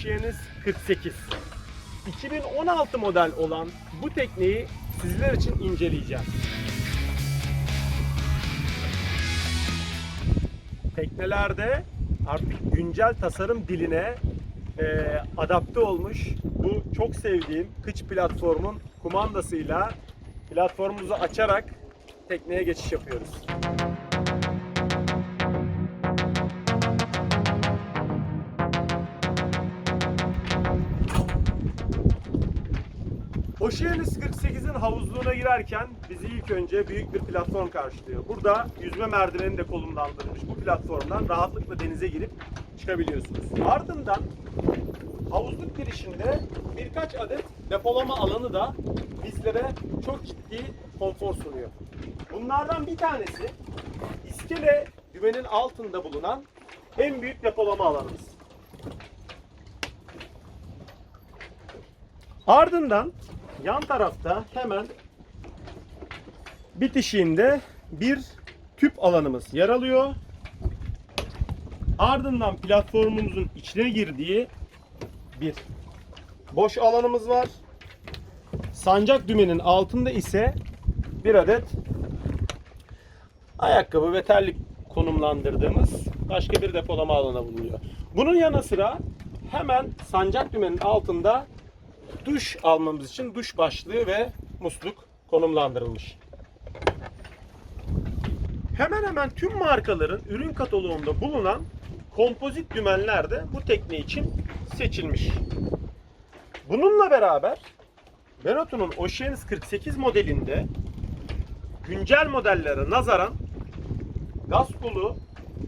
Oceanis 48. 2016 model olan bu tekneyi sizler için inceleyeceğim. Teknelerde artık güncel tasarım diline e, adapte olmuş bu çok sevdiğim kıç platformun kumandasıyla platformumuzu açarak tekneye geçiş yapıyoruz. Oceanis 48'in havuzluğuna girerken bizi ilk önce büyük bir platform karşılıyor. Burada yüzme merdiveni de konumlandırılmış. Bu platformdan rahatlıkla denize girip çıkabiliyorsunuz. Ardından havuzluk girişinde birkaç adet depolama alanı da bizlere çok ciddi konfor sunuyor. Bunlardan bir tanesi iskele dümenin altında bulunan en büyük depolama alanımız. Ardından yan tarafta hemen bitişiğinde bir tüp alanımız yer alıyor. Ardından platformumuzun içine girdiği bir boş alanımız var. Sancak dümenin altında ise bir adet ayakkabı ve terlik konumlandırdığımız başka bir depolama alanı bulunuyor. Bunun yanı sıra hemen sancak dümenin altında duş almamız için duş başlığı ve musluk konumlandırılmış. Hemen hemen tüm markaların ürün kataloğunda bulunan kompozit dümenler de bu tekne için seçilmiş. Bununla beraber Benotto'nun Oceanis 48 modelinde güncel modellere nazaran gaz kolu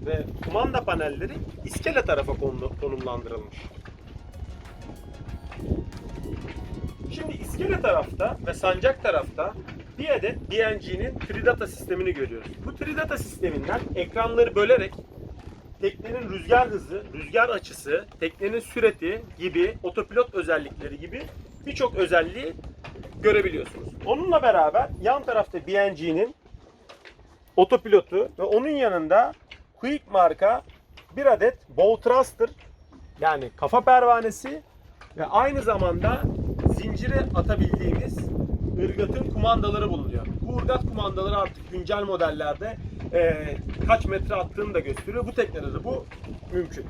ve kumanda panelleri iskele tarafa konu- konumlandırılmış. İskele tarafta ve sancak tarafta bir adet DNG'nin Tridata sistemini görüyoruz. Bu Tridata sisteminden ekranları bölerek teknenin rüzgar hızı, rüzgar açısı, teknenin süreti gibi otopilot özellikleri gibi birçok özelliği görebiliyorsunuz. Onunla beraber yan tarafta BNG'nin otopilotu ve onun yanında Quick marka bir adet bow thruster yani kafa pervanesi ve aynı zamanda zincire atabildiğimiz ırgatın kumandaları bulunuyor. Bu ırgat kumandaları artık güncel modellerde eee, kaç metre attığını da gösteriyor. Bu teknede de bu mümkün.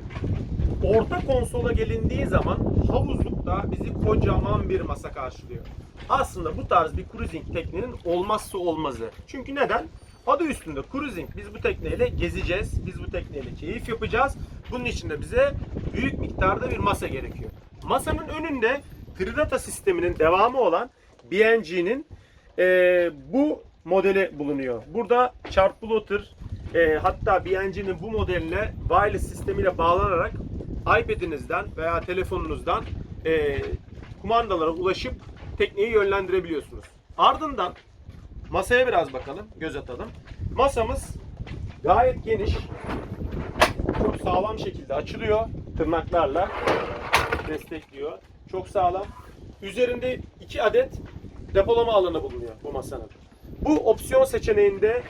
Orta konsola gelindiği zaman havuzlukta bizi kocaman bir masa karşılıyor. Aslında bu tarz bir cruising teknenin olmazsa olmazı. Çünkü neden? Adı üstünde cruising. Biz bu tekneyle gezeceğiz. Biz bu tekneyle keyif yapacağız. Bunun için de bize büyük miktarda bir masa gerekiyor. Masanın önünde Tridata sisteminin devamı olan BNG'nin eee, bu modeli bulunuyor. Burada chart plotter eee, hatta BNG'nin bu modeline wireless sistemiyle bağlanarak iPad'inizden veya telefonunuzdan eee, kumandalara ulaşıp tekneyi yönlendirebiliyorsunuz. Ardından masaya biraz bakalım, göz atalım. Masamız gayet geniş, çok sağlam şekilde açılıyor tırnaklarla destekliyor. Çok sağlam. Üzerinde iki adet depolama alanı bulunuyor bu masanın. Bu opsiyon seçeneğinde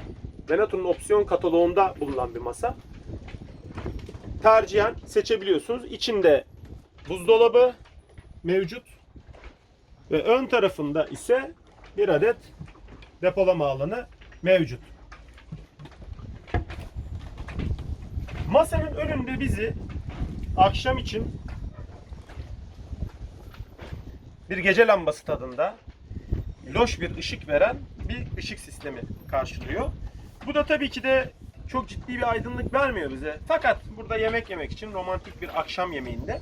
Venato'nun opsiyon kataloğunda bulunan bir masa. Tercihen seçebiliyorsunuz. İçinde buzdolabı mevcut ve ön tarafında ise bir adet depolama alanı mevcut. Masanın önünde bizi akşam için bir gece lambası tadında loş bir ışık veren bir ışık sistemi karşılıyor. Bu da tabii ki de çok ciddi bir aydınlık vermiyor bize. Fakat burada yemek yemek için romantik bir akşam yemeğinde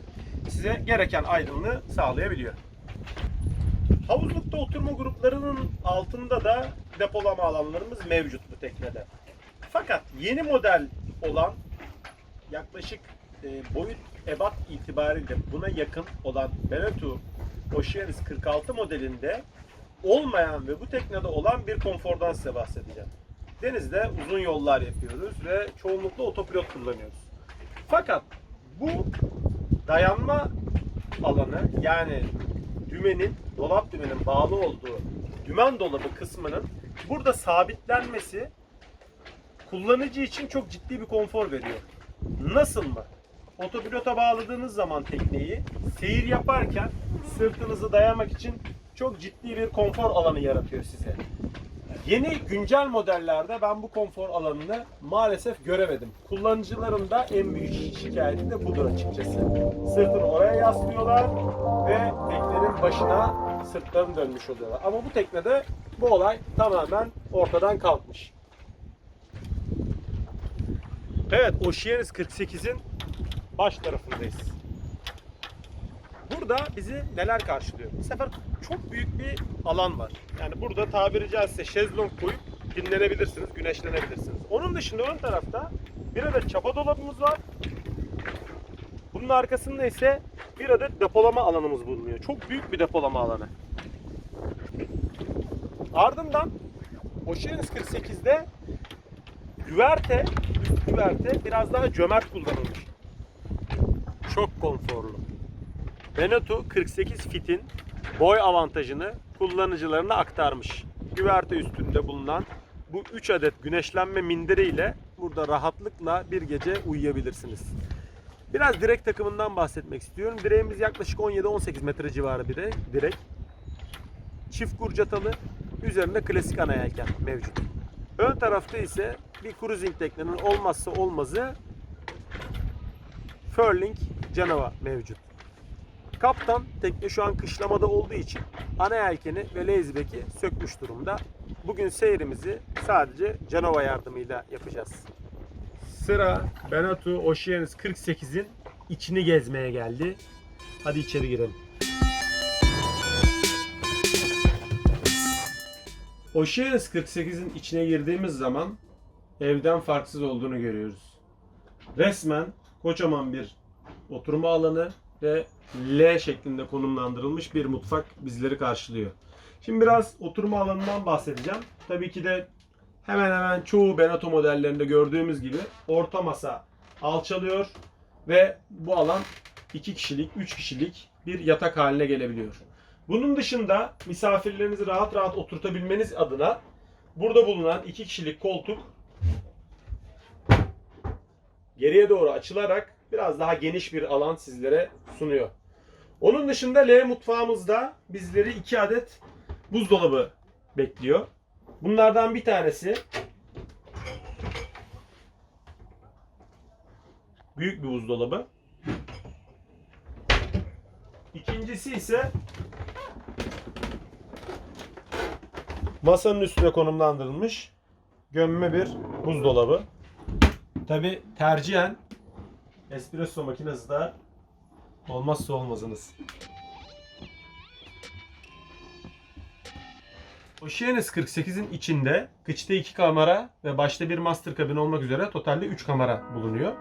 size gereken aydınlığı sağlayabiliyor. Havuzlukta oturma gruplarının altında da depolama alanlarımız mevcut bu teknede. Fakat yeni model olan yaklaşık e, boyut ebat itibariyle buna yakın olan Beneteau Oceanis 46 modelinde olmayan ve bu teknede olan bir konfordan size bahsedeceğim. Denizde uzun yollar yapıyoruz ve çoğunlukla otopilot kullanıyoruz. Fakat bu dayanma alanı yani dümenin, dolap dümenin bağlı olduğu dümen dolabı kısmının burada sabitlenmesi kullanıcı için çok ciddi bir konfor veriyor. Nasıl mı? Otopilota bağladığınız zaman tekneyi seyir yaparken sırtınızı dayamak için çok ciddi bir konfor alanı yaratıyor size. Yeni güncel modellerde ben bu konfor alanını maalesef göremedim. Kullanıcıların da en büyük şikayeti de budur açıkçası. Sırtını oraya yaslıyorlar ve teknenin başına sırtlarını dönmüş oluyorlar. Ama bu teknede bu olay tamamen ortadan kalkmış. Evet, Oceanus 48'in baş tarafındayız. Burada bizi neler karşılıyor? Bu sefer çok büyük bir alan var. Yani burada tabiri caizse şezlong koyup dinlenebilirsiniz, güneşlenebilirsiniz. Onun dışında ön tarafta bir adet çapa dolabımız var. Bunun arkasında ise bir adet depolama alanımız bulunuyor. Çok büyük bir depolama alanı. Ardından Oceanus 48'de güverte, üst güverte biraz daha cömert kullanılmış. Çok konforlu. Beneteau 48 fitin boy avantajını kullanıcılarına aktarmış. Güverte üstünde bulunan bu 3 adet güneşlenme minderi ile burada rahatlıkla bir gece uyuyabilirsiniz. Biraz direk takımından bahsetmek istiyorum. Direğimiz yaklaşık 17-18 metre civarı bir direk. Çift kurcatalı, üzerinde klasik ana yelken mevcut. Ön tarafta ise bir cruising teknenin olmazsa olmazı Furling Canava mevcut. Kaptan tekne şu an kışlamada olduğu için ana yelkeni ve lazyback'i sökmüş durumda. Bugün seyrimizi sadece Canova yardımıyla yapacağız. Sıra Beneteau Oceanus 48'in içini gezmeye geldi. Hadi içeri girelim. Oceanus 48'in içine girdiğimiz zaman evden farksız olduğunu görüyoruz. Resmen kocaman bir oturma alanı ve L şeklinde konumlandırılmış bir mutfak bizleri karşılıyor. Şimdi biraz oturma alanından bahsedeceğim. Tabii ki de hemen hemen çoğu Benato modellerinde gördüğümüz gibi orta masa alçalıyor ve bu alan 2 kişilik, 3 kişilik bir yatak haline gelebiliyor. Bunun dışında misafirlerinizi rahat rahat oturtabilmeniz adına burada bulunan 2 kişilik koltuk geriye doğru açılarak biraz daha geniş bir alan sizlere sunuyor. Onun dışında L mutfağımızda bizleri 2 adet buzdolabı bekliyor. Bunlardan bir tanesi büyük bir buzdolabı. İkincisi ise masanın üstüne konumlandırılmış gömme bir buzdolabı. Tabi tercihen espresso makinesi de olmazsa olmazınız. Oceanus 48'in içinde kıçta iki kamera ve başta bir master kabin olmak üzere totalde 3 kamera bulunuyor.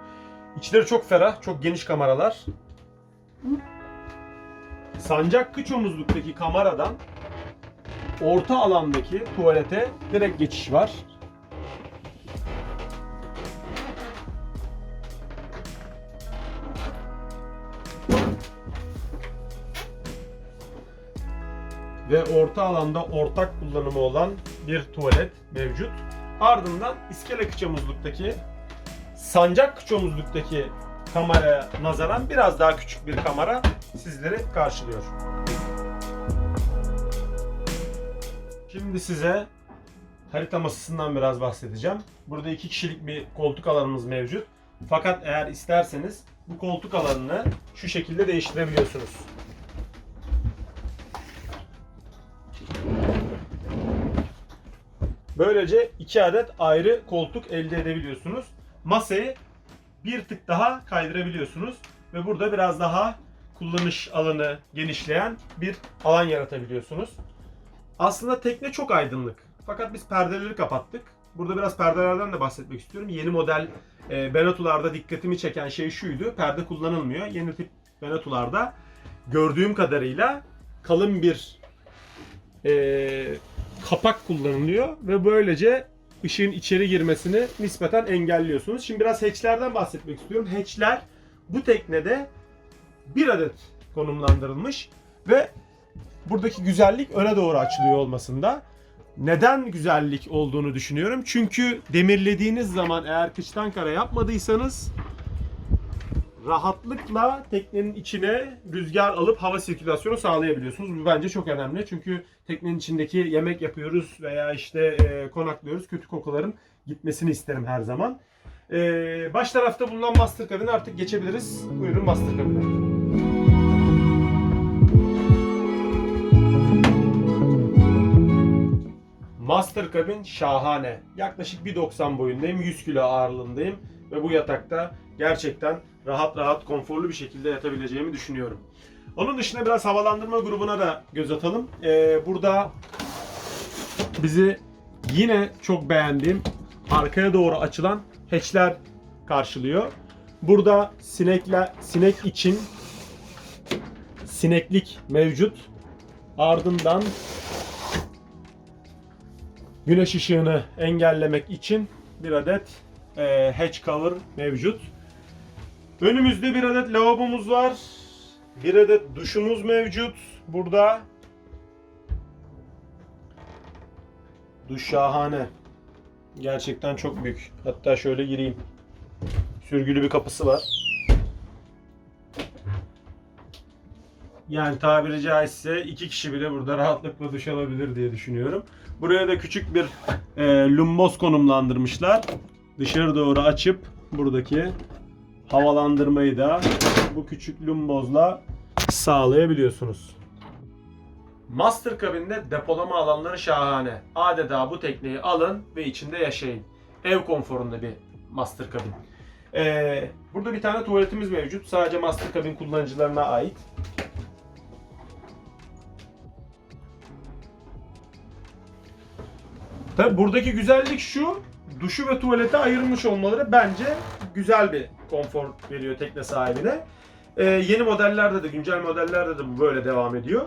İçleri çok ferah, çok geniş kameralar. Sancak kıç omuzluktaki kameradan orta alandaki tuvalete direkt geçiş var. Ve orta alanda ortak kullanımı olan bir tuvalet mevcut. Ardından iskele kıçamızlıktaki sancak kıçamızlıktaki kameraya nazaran biraz daha küçük bir kamera sizleri karşılıyor. Şimdi size harita masasından biraz bahsedeceğim. Burada iki kişilik bir koltuk alanımız mevcut. Fakat eğer isterseniz bu koltuk alanını şu şekilde değiştirebiliyorsunuz. Böylece iki adet ayrı koltuk elde edebiliyorsunuz. Masayı bir tık daha kaydırabiliyorsunuz ve burada biraz daha kullanış alanı genişleyen bir alan yaratabiliyorsunuz. Aslında tekne çok aydınlık. Fakat biz perdeleri kapattık. Burada biraz perdelerden de bahsetmek istiyorum. Yeni model e, Benettu'larda dikkatimi çeken şey şuydu. Perde kullanılmıyor. Yeni tip Benettu'larda gördüğüm kadarıyla kalın bir e, kapak kullanılıyor ve böylece ışığın içeri girmesini nispeten engelliyorsunuz. Şimdi biraz hatchlerden bahsetmek istiyorum. Hatchler bu teknede bir adet konumlandırılmış ve buradaki güzellik öne doğru açılıyor olmasında. Neden güzellik olduğunu düşünüyorum. Çünkü demirlediğiniz zaman eğer kıçtan kara yapmadıysanız rahatlıkla teknenin içine rüzgar alıp hava sirkülasyonu sağlayabiliyorsunuz. Bu bence çok önemli. Çünkü teknenin içindeki yemek yapıyoruz veya işte e, konaklıyoruz. Kötü kokuların gitmesini isterim her zaman. E, baş tarafta bulunan master cabin'e artık geçebiliriz. Buyurun master cabin'e. Master Cabin şahane. Yaklaşık 1.90 boyundayım, 100 kilo ağırlığındayım ve bu yatakta gerçekten rahat rahat konforlu bir şekilde yatabileceğimi düşünüyorum. Onun dışında biraz havalandırma grubuna da göz atalım. Ee, burada bizi yine çok beğendiğim arkaya doğru açılan hatchler karşılıyor. Burada sinekler sinek için sineklik mevcut. Ardından güneş ışığını engellemek için bir adet e, hatch cover mevcut. Önümüzde bir adet lavabomuz var. Bir adet duşumuz mevcut. Burada duş şahane. Gerçekten çok büyük. Hatta şöyle gireyim. Sürgülü bir kapısı var. Yani tabiri caizse iki kişi bile burada rahatlıkla duş alabilir diye düşünüyorum. Buraya da küçük bir e, lumboz konumlandırmışlar. Dışarı doğru açıp buradaki havalandırmayı da bu küçük lumbozla sağlayabiliyorsunuz. Master kabinde depolama alanları şahane. Adeta bu tekneyi alın ve içinde yaşayın. Ev konforunda bir master kabin. Ee, burada bir tane tuvaletimiz mevcut. Sadece master kabin kullanıcılarına ait. Tabi buradaki güzellik şu. Duşu ve tuvalete ayırmış olmaları bence güzel bir konfor veriyor tekne sahibine. Ee, yeni modellerde de, güncel modellerde de bu böyle devam ediyor.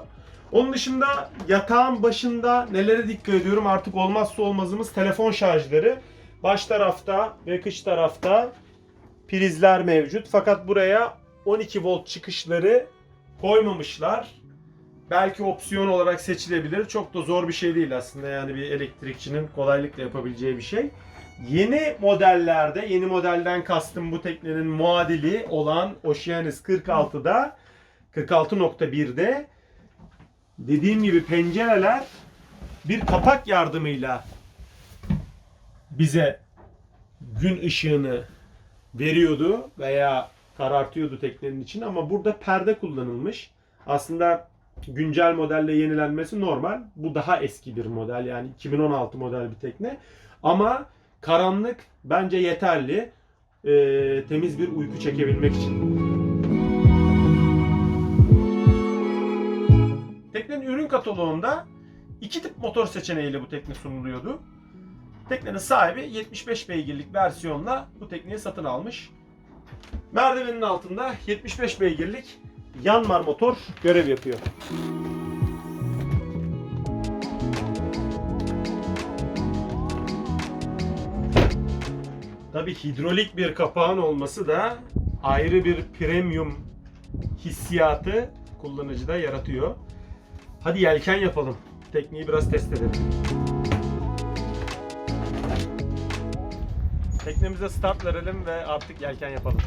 Onun dışında yatağın başında nelere dikkat ediyorum artık olmazsa olmazımız telefon şarjları. Baş tarafta ve kış tarafta prizler mevcut. Fakat buraya 12 volt çıkışları koymamışlar. Belki opsiyon olarak seçilebilir. Çok da zor bir şey değil aslında yani bir elektrikçinin kolaylıkla yapabileceği bir şey. Yeni modellerde, yeni modelden kastım bu teknenin muadili olan Oceanis 46'da 46.1'de dediğim gibi pencereler bir kapak yardımıyla bize gün ışığını veriyordu veya karartıyordu teknenin için ama burada perde kullanılmış. Aslında güncel modelle yenilenmesi normal. Bu daha eski bir model yani 2016 model bir tekne. Ama karanlık bence yeterli. Ee, temiz bir uyku çekebilmek için. Teknenin ürün kataloğunda iki tip motor seçeneğiyle bu tekne sunuluyordu. Teknenin sahibi 75 beygirlik versiyonla bu tekneyi satın almış. Merdivenin altında 75 beygirlik Yanmar motor görev yapıyor. Tabi hidrolik bir kapağın olması da ayrı bir premium hissiyatı kullanıcıda yaratıyor. Hadi yelken yapalım. Tekniği biraz test edelim. Teknemize start verelim ve artık yelken yapalım.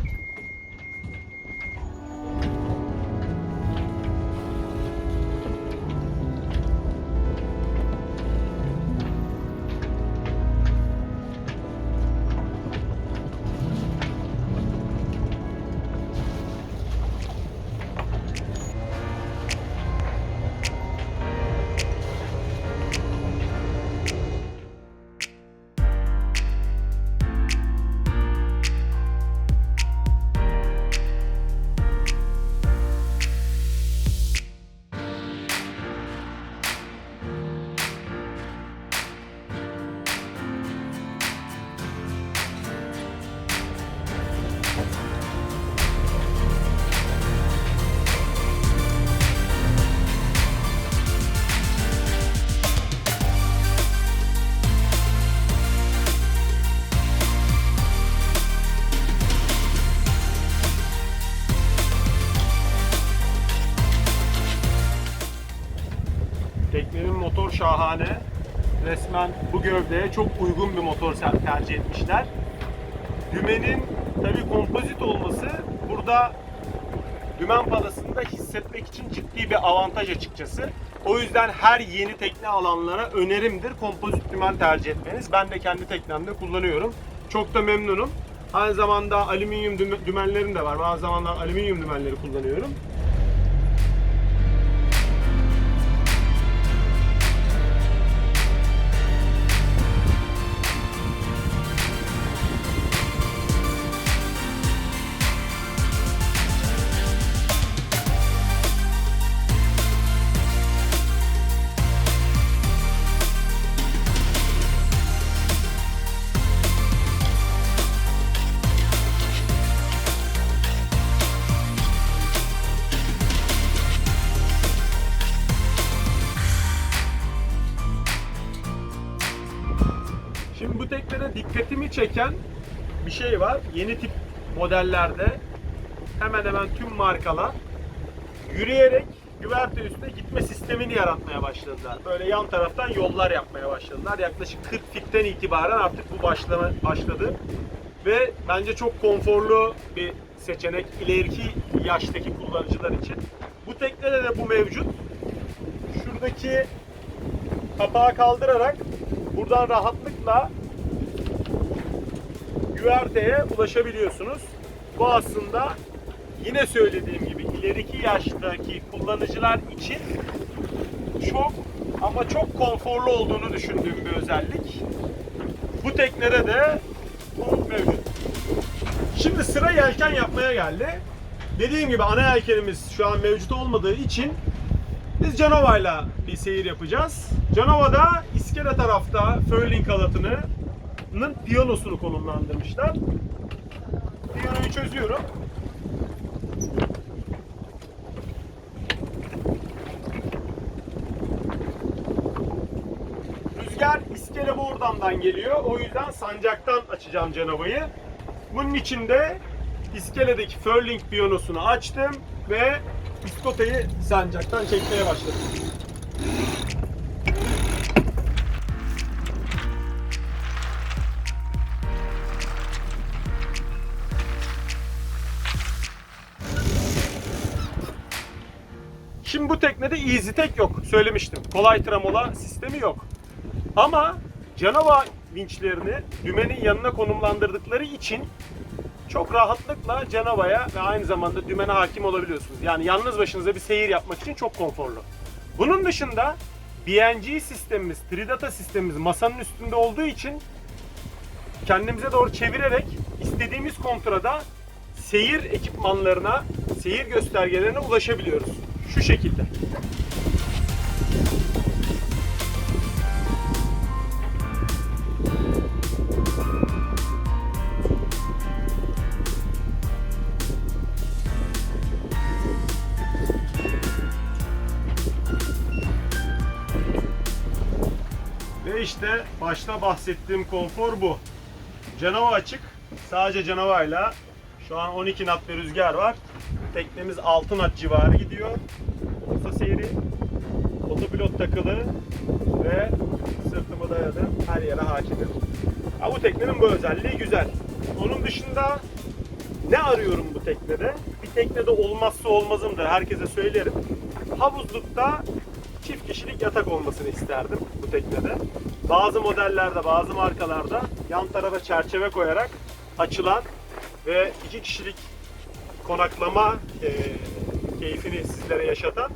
Resmen bu gövdeye çok uygun bir motor tercih etmişler. Dümenin tabi kompozit olması burada Bu da dümen palasında hissetmek için ciddi bir avantaj açıkçası. O yüzden her yeni tekne alanlara önerimdir kompozit dümen tercih etmeniz. Ben de kendi teknemde kullanıyorum. Çok da memnunum. Aynı zamanda alüminyum dümen- dümenlerim de var. Bazı zamanlar alüminyum dümenleri kullanıyorum. Çeken bir şey var. Yeni tip modellerde hemen hemen tüm markalar yürüyerek güverte üstüne gitme sistemini yaratmaya başladılar. Böyle yan taraftan yollar yapmaya başladılar. Yaklaşık 40 fitten itibaren artık bu başlama başladı. Ve bence çok konforlu bir seçenek ileriki yaştaki kullanıcılar için. Bu teknede de bu mevcut. Şuradaki kapağı kaldırarak buradan rahatlıkla güverteye ulaşabiliyorsunuz. Bu aslında yine söylediğim gibi ileriki yaştaki kullanıcılar için çok ama çok konforlu olduğunu düşündüğüm bir özellik. Bu teknede de bu mevcut. Şimdi sıra yelken yapmaya geldi. Dediğim gibi ana yelkenimiz şu an mevcut olmadığı için biz Canova'yla bir seyir yapacağız. Canova'da iskele tarafta furling halatının piyanosunu konumlandırmışlar. Piyanoyu çözüyorum. Rüzgar iskele board'dan geliyor. O yüzden sancaktan açacağım Canova'yı. Bunun için de iskeledeki furling piyanosunu açtım ve biskotayı sancaktan çekmeye başladım. Şimdi bu teknede easy tek yok. Söylemiştim. Kolay tramola sistemi yok. Ama Canova vinçlerini dümenin yanına konumlandırdıkları için çok rahatlıkla Canova'ya ve aynı zamanda dümene hakim olabiliyorsunuz. Yani yalnız başınıza bir seyir yapmak için çok konforlu. Bunun dışında BNG sistemimiz, Tridata sistemimiz masanın üstünde olduğu için kendimize doğru çevirerek istediğimiz kontrada seyir ekipmanlarına, seyir göstergelerine ulaşabiliyoruz. Şu şekilde. Ve işte başta bahsettiğim konfor bu. Canova açık. Sadece Canova'yla şu an 12 knot bir rüzgar var. Teknemiz 6 knot civarı gidiyor. Orta seyri. Otopilot takılı ve sırtımı dayadım. Her yere hakimim. Ha, bu teknenin bu özelliği güzel. Onun dışında ne arıyorum bu teknede? Bir teknede olmazsa olmazımdır. Herkese söylerim. Havuzlukta çift kişilik yatak olmasını isterdim bu teknede. Bazı modellerde, bazı markalarda yan tarafa çerçeve koyarak açılan ve iki kişilik konaklama e, keyfini sizlere yaşatan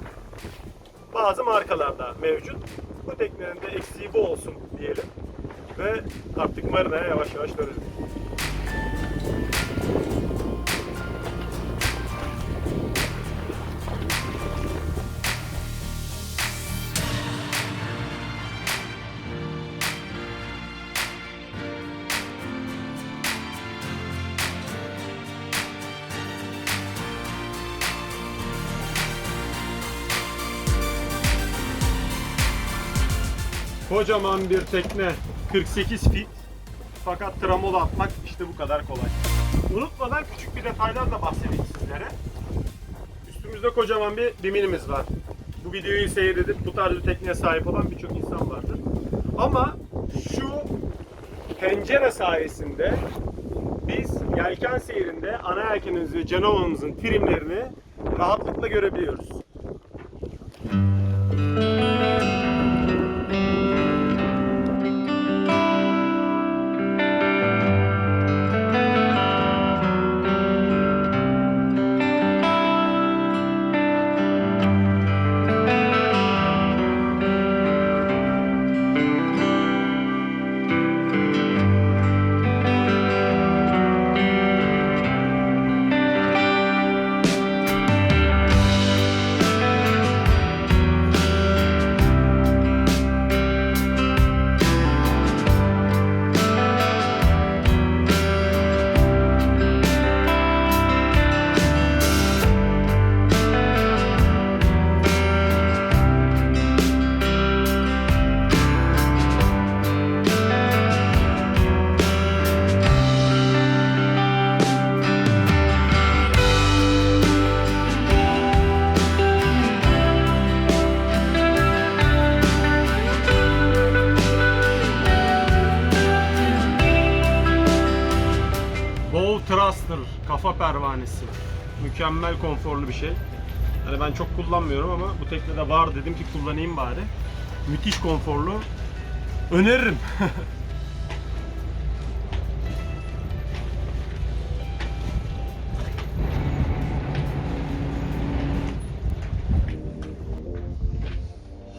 bazı markalarda mevcut. Bu teknenin de eksiği bu olsun diyelim. Ve artık marinaya yavaş yavaş dönelim. Kocaman bir tekne 48 fit fakat tramola atmak işte bu kadar kolay. Unutmadan küçük bir detaydan da bahsedeyim sizlere. Üstümüzde kocaman bir biminimiz var. Bu videoyu seyredip bu tarz bir tekneye sahip olan birçok insan vardır. Ama şu pencere sayesinde biz yelken seyrinde ana yelkenimiz ve canovamızın trimlerini rahatlıkla görebiliyoruz. Thruster kafa pervanesi. Mükemmel konforlu bir şey. Hani ben çok kullanmıyorum ama bu teknede var dedim ki kullanayım bari. Müthiş konforlu. Öneririm.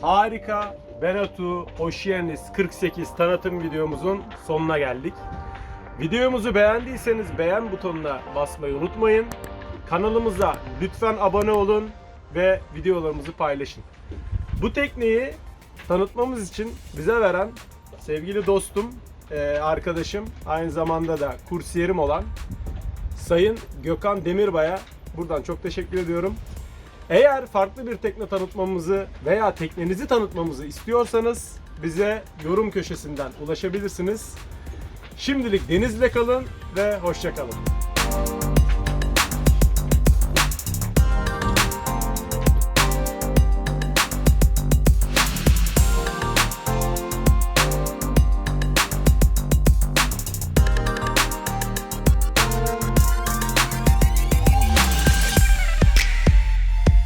Harika Benetu Oceanis 48 tanıtım videomuzun sonuna geldik. Videomuzu beğendiyseniz beğen butonuna basmayı unutmayın. Kanalımıza lütfen abone olun ve videolarımızı paylaşın. Bu tekneyi tanıtmamız için bize veren sevgili dostum, eee, arkadaşım, aynı zamanda da kursiyerim olan Sayın Gökhan Demirbay'a buradan çok teşekkür ediyorum. Eğer farklı bir tekne tanıtmamızı veya teknenizi tanıtmamızı istiyorsanız bize yorum köşesinden ulaşabilirsiniz. Şimdilik denizle kalın ve hoşça kalın.